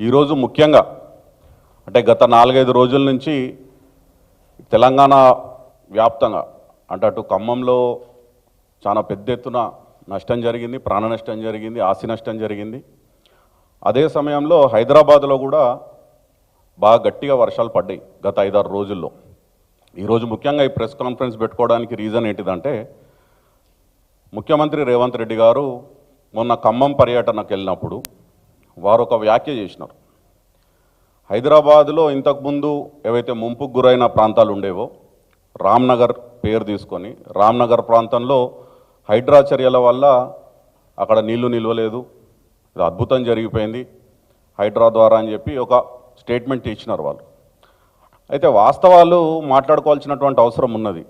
ఈరోజు ముఖ్యంగా అంటే గత నాలుగైదు రోజుల నుంచి తెలంగాణ వ్యాప్తంగా అంటే అటు ఖమ్మంలో చాలా పెద్ద ఎత్తున నష్టం జరిగింది ప్రాణ నష్టం జరిగింది ఆస్తి నష్టం జరిగింది. అదే సమయంలో హైదరాబాద్లో కూడా బాగా గట్టిగా వర్షాలు పడ్డాయి గత ఐదారు రోజుల్లో. ఈరోజు ముఖ్యంగా ఈ ప్రెస్ కాన్ఫరెన్స్ పెట్టుకోవడానికి రీజన్ ఏంటిదంటే ముఖ్యమంత్రి రేవంత్ రెడ్డి గారు మొన్న ఖమ్మం పర్యటనకు వెళ్ళినప్పుడు వారు ఒక వ్యాఖ్య చేసినారు. హైదరాబాద్లో ఇంతకుముందు ఏవైతే ముంపుకు గురైన ప్రాంతాలు ఉండేవో రామ్నగర్ పేరు తీసుకొని రామ్నగర్ ప్రాంతంలో హైడ్రా చర్యల వల్ల అక్కడ నీళ్ళు నిల్వలేదు ఇది అద్భుతం జరిగిపోయింది హైడ్రా ద్వారా అని చెప్పి ఒక స్టేట్మెంట్ ఇచ్చినారు వాళ్ళు. అయితే వాస్తవాలు మాట్లాడుకోవాల్సినటువంటి అవసరం ఉన్నది.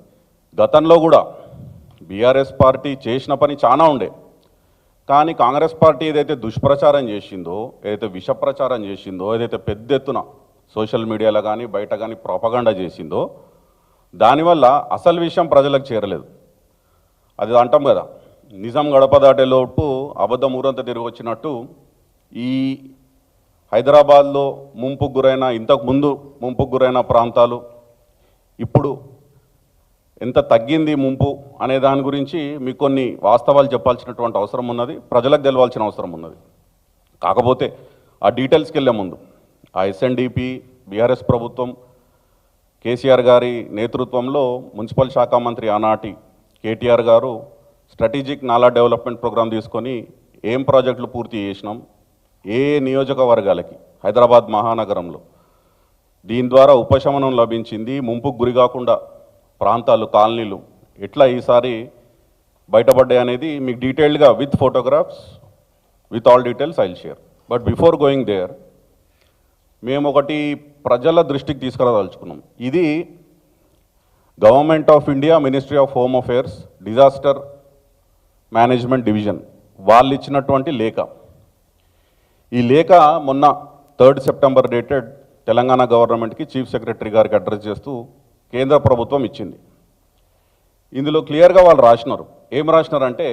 గతంలో కూడా బీఆర్ఎస్ పార్టీ చేసిన పని చాలా ఉండే. కానీ కాంగ్రెస్ పార్టీ ఏదైతే దుష్ప్రచారం చేసిందో ఏదైతే విష ప్రచారం చేసిందో ఏదైతే పెద్ద ఎత్తున సోషల్ మీడియాలో కానీ బయట కానీ ప్రోపగండా చేసిందో దానివల్ల అసలు విషయం ప్రజలకు చేరలేదు. అది అంటాం కదా. నిజం గడప దాటే లోపు అబద్ధం ఊరంతా తిరిగి వచ్చినట్టు ఈ హైదరాబాద్లో ముంపుకు గురైన ఇంతకు ముందు ముంపుకు గురైన ప్రాంతాలు ఇప్పుడు ఎంత తగ్గింది ముంపు అనే దాని గురించి మీకు కొన్ని వాస్తవాలు చెప్పాల్సినటువంటి అవసరం ఉన్నది ప్రజలకు తెలవాల్సిన అవసరం ఉన్నది. కాకపోతే ఆ డీటెయిల్స్కి వెళ్ళే ముందు ఆ ఎస్ఎన్డిపి బీఆర్ఎస్ ప్రభుత్వం కేసీఆర్ గారి నేతృత్వంలో మున్సిపల్ శాఖ మంత్రి ఆనాటి కేటీఆర్ గారు స్ట్రాటజిక్ నాలా డెవలప్మెంట్ ప్రోగ్రాం తీసుకొని ఏం ప్రాజెక్టులు పూర్తి చేసినాం ఏ ఏ నియోజకవర్గాలకి హైదరాబాద్ మహానగరంలో. దీని ద్వారా ఉపశమనం లభించింది ముంపుకు గురి కాకుండా ప్రాంతాలు కాలనీలు ఎట్లా ఈసారి బయటపడ్డాయి అనేది మీకు డీటెయిల్డ్గా with photographs with all details I'll share. But before going there మేము ఒకటి ప్రజల దృష్టికి తీసుకురాదలుచుకున్నాం. ఇది government of India ministry of home affairs disaster management division వాళ్ళు ఇచ్చినటువంటి లేఖ. ఈ లేఖ మొన్న థర్డ్ సెప్టెంబర్ డేటెడ్ తెలంగాణ గవర్నమెంట్కి చీఫ్ సెక్రటరీ గారికి అడ్రస్ చేస్తూ కేంద్ర ప్రభుత్వం ఇచ్చింది. ఇందులో క్లియర్గా వాళ్ళు రాసినారు. ఏం రాసినారంటే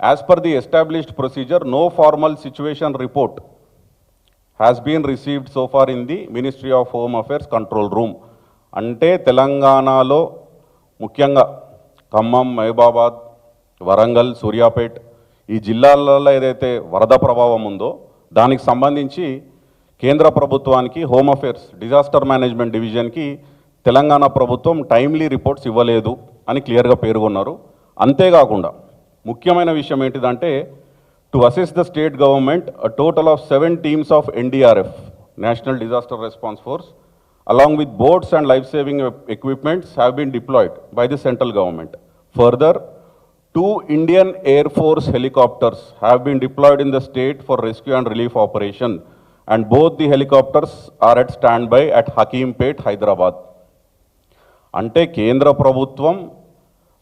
as per the established procedure no formal situation report has been received so far in the ministry of home affairs control room అంటే తెలంగాణలో ముఖ్యంగా ఖమ్మం మహబాబాద్ వరంగల్ సూర్యాపేట్ ఈ జిల్లాలలో ఏదైతే వరద ప్రభావం ఉందో దానికి సంబంధించి కేంద్ర ప్రభుత్వానికి హోమ్ అఫేర్స్ డిజాస్టర్ మేనేజ్మెంట్ డివిజన్కి తెలంగాణ ప్రభుత్వం టైమ్లీ రిపోర్ట్స్ ఇవ్వలేదు అని క్లియర్గా పేర్కొన్నారు. అంతేకాకుండా ముఖ్యమైన విషయం ఏంటిదంటే to assist the state government a total of seven teams of NDRF national disaster response force along with boats and life saving equipments have been deployed by the central government further two Indian air force helicopters have been deployed in the state for rescue and relief operation and both the helicopters are at stand by at Hakimpet Hyderabad అంటే కేంద్ర ప్రభుత్వం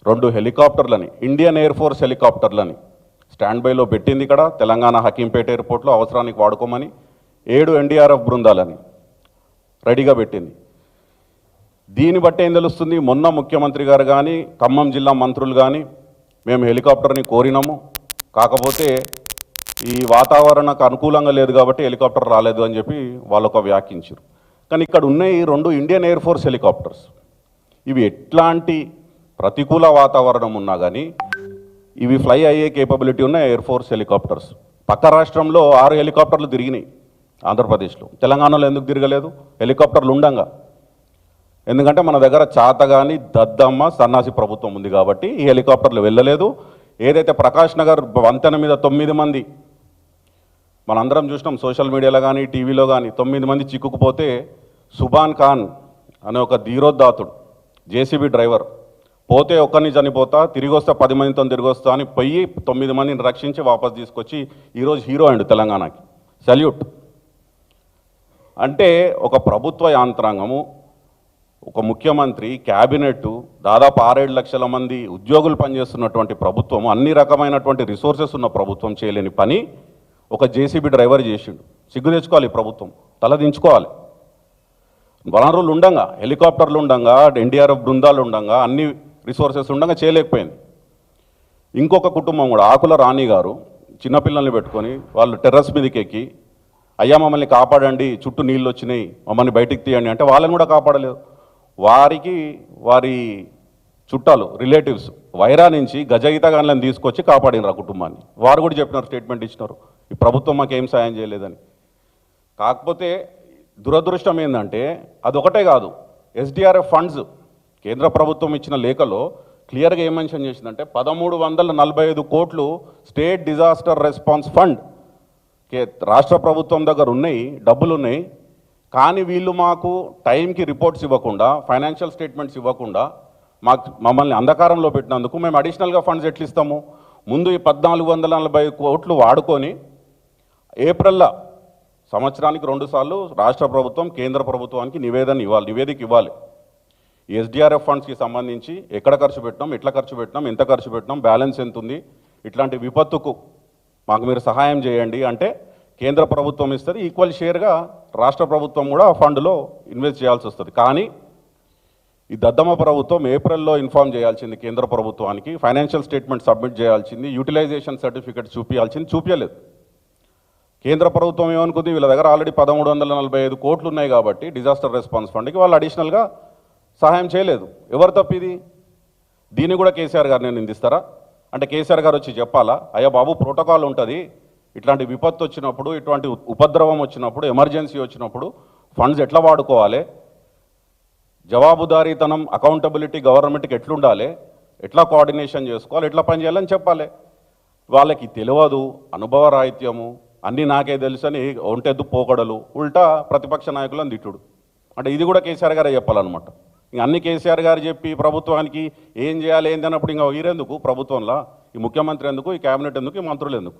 రెండు హెలికాప్టర్లని Indian air force హెలికాప్టర్లని stand బైలో పెట్టింది ఇక్కడ తెలంగాణ హకీంపేట ఎయిర్పోర్ట్లో అవసరానికి వాడుకోమని ఏడు ఎన్డీఆర్ఎఫ్ బృందాలని రెడీగా పెట్టింది. దీన్ని బట్టి ఏం తెలుస్తుంది? మొన్న ముఖ్యమంత్రి గారు కానీ ఖమ్మం జిల్లా మంత్రులు కానీ మేము హెలికాప్టర్ని కోరినాము. కాకపోతే ఈ వాతావరణకు అనుకూలంగా లేదు కాబట్టి హెలికాప్టర్ రాలేదు అని చెప్పి వాళ్ళొక ఒక వ్యాఖ్యించారు. కానీ ఇక్కడ ఉన్నాయి రెండు ఇండియన్ ఎయిర్ ఫోర్స్ హెలికాప్టర్స్. ఇవి ఎట్లాంటి ప్రతికూల వాతావరణం ఉన్నా కానీ ఇవి ఫ్లై అయ్యే కేపబిలిటీ ఉన్న ఎయిర్ ఫోర్స్ హెలికాప్టర్స్ పక్క రాష్ట్రంలో ఆరు హెలికాప్టర్లు తిరిగినాయి ఆంధ్రప్రదేశ్లో. తెలంగాణలో ఎందుకు తిరగలేదు? హెలికాప్టర్లు ఉండంగా. ఎందుకంటే మన దగ్గర చాతగాని దద్దమ్మ సన్నాసి ప్రభుత్వం ఉంది కాబట్టి ఈ హెలికాప్టర్లు వెళ్ళలేదు. ఏదైతే ప్రకాష్ నగర్ వంతెన మీద తొమ్మిది మంది మనందరం చూసినాం సోషల్ మీడియాలో కానీ టీవీలో కానీ తొమ్మిది మంది చిక్కుకుపోతే సుబాన్ ఖాన్ అనే ఒక ధీరోద్దాతుడు జేసీబీ డ్రైవర్. పోతే ఒక్కరిని చనిపోతా తిరిగి వస్తే పది మందితో తిరిగి వస్తా అని పోయి తొమ్మిది మందిని రక్షించి వాపస్ తీసుకొచ్చి ఈరోజు హీరో అండి తెలంగాణకి. సల్యూట్ అంటే ఒక ప్రభుత్వ యాంత్రాంగము ఒక ముఖ్యమంత్రి క్యాబినెట్ దాదాపు ఆరేడు లక్షల మంది ఉద్యోగులు పనిచేస్తున్నటువంటి ప్రభుత్వం అన్ని రకమైనటువంటి రిసోర్సెస్ ఉన్న ప్రభుత్వం చేయలేని పని ఒక జేసీబీ డ్రైవర్ చేసిండు. సిగ్గు తెచ్చుకోవాలి ప్రభుత్వం తల దించుకోవాలి. వనరులు ఉండంగా హెలికాప్టర్లు ఉండంగా ఎన్డీఆర్ఎఫ్ బృందాలు ఉండంగా అన్ని రిసోర్సెస్ ఉండగా చేయలేకపోయింది. ఇంకొక కుటుంబం కూడా ఆకుల రాణి గారు చిన్నపిల్లల్ని పెట్టుకొని వాళ్ళు టెర్రస్ మీదకి ఎక్కి అయ్యా మమ్మల్ని కాపాడండి చుట్టూ నీళ్ళు వచ్చినాయి మమ్మల్ని బయటికి తీయండి అంటే వాళ్ళని కూడా కాపాడలేదు. వారికి వారి చుట్టాలు రిలేటివ్స్ వైరా నుంచి గజయితగాన్లను తీసుకొచ్చి కాపాడినారు ఆ కుటుంబాన్ని. వారు కూడా చెప్పినారు స్టేట్మెంట్ ఇచ్చినారు. ఈ ప్రభుత్వం మాకు ఏం సాయం చేయలేదని. కాకపోతే దురదృష్టం ఏంటంటే అదొకటే కాదు. ఎస్డిఆర్ఎఫ్ ఫండ్స్ కేంద్ర ప్రభుత్వం ఇచ్చిన లేఖలో క్లియర్గా ఏం మెన్షన్ చేసిందంటే పదమూడు వందల నలభై ఐదు కోట్లు స్టేట్ డిజాస్టర్ రెస్పాన్స్ ఫండ్ కే రాష్ట్ర ప్రభుత్వం దగ్గర ఉన్నాయి డబ్బులు ఉన్నాయి కానీ వీళ్ళు మాకు టైంకి రిపోర్ట్స్ ఇవ్వకుండా ఫైనాన్షియల్ స్టేట్మెంట్స్ ఇవ్వకుండా మాకు మమ్మల్ని అంధకారంలో పెట్టినందుకు మేము అడిషనల్గా ఫండ్స్ ఎట్లా ఇస్తాము ముందు ఈ పద్నాలుగు వందల నలభై కోట్లు వాడుకొని ఏప్రిల్లో సంవత్సరానికి రెండుసార్లు రాష్ట్ర ప్రభుత్వం కేంద్ర ప్రభుత్వానికి నివేదన ఇవ్వాలి నివేదిక ఇవ్వాలి. ఎస్డిఆర్ఎఫ్ ఫండ్స్కి సంబంధించి ఎక్కడ ఖర్చు పెట్టినాం ఎట్లా ఖర్చు పెట్టినాం ఎంత ఖర్చు పెట్టినాం బ్యాలెన్స్ ఎంత ఉంది ఇట్లాంటి విపత్తుకు మాకు మీరు సహాయం చేయండి అంటే కేంద్ర ప్రభుత్వం ఇస్తుంది ఈక్వల్ షేర్గా రాష్ట్ర ప్రభుత్వం కూడా ఆ ఫండ్లో ఇన్వెస్ట్ చేయాల్సి వస్తుంది. కానీ ఈ దద్దమ్మ ప్రభుత్వం ఏప్రిల్లో ఇన్ఫార్మ్ చేయాల్సింది కేంద్ర ప్రభుత్వానికి ఫైనాన్షియల్ స్టేట్మెంట్ సబ్మిట్ చేయాల్సింది యూటిలైజేషన్ సర్టిఫికేట్ చూపించాల్సింది చూపించలేదు కేంద్ర ప్రభుత్వం ఏమనుకుంది? వీళ్ళ దగ్గర ఆల్రెడీ పదమూడు వందల నలభై ఐదు కోట్లు ఉన్నాయి కాబట్టి డిజాస్టర్ రెస్పాన్స్ ఫండ్కి వాళ్ళు అడిషనల్గా సహాయం చేయలేదు. ఎవరు తప్పిది దీన్ని కూడా కేసీఆర్ గారిని నిందిస్తారా? అంటే కేసీఆర్ గారు వచ్చి చెప్పాలా? అయ్యా బాబు ప్రోటోకాల్ ఉంటుంది. ఇట్లాంటి విపత్తు వచ్చినప్పుడు ఇటువంటి ఉపద్రవం వచ్చినప్పుడు ఎమర్జెన్సీ వచ్చినప్పుడు ఫండ్స్ ఎట్లా వాడుకోవాలి? జవాబుదారీతనం అకౌంటబిలిటీ గవర్నమెంట్కి ఎట్లుండాలి? ఎట్లా కోఆర్డినేషన్ చేసుకోవాలి? ఎట్లా పనిచేయాలని చెప్పాలి. వాళ్ళకి తెలియదు అనుభవ రాహిత్యము. అన్నీ నాకే తెలుసు అని ఒంటెద్దు పోకడలు ఉల్టా ప్రతిపక్ష నాయకులను తిట్టుడు. అంటే ఇది కూడా కేసీఆర్ గారే చెప్పాలన్నమాట. ఇంక అన్ని కేసీఆర్ గారు చెప్పి ప్రభుత్వానికి ఏం చేయాలి ఏంది అన్నప్పుడు ఇంకా వీరెందుకు ప్రభుత్వంలో? ఈ ముఖ్యమంత్రి ఎందుకు? ఈ కేబినెట్ ఎందుకు? ఈ మంత్రులు ఎందుకు?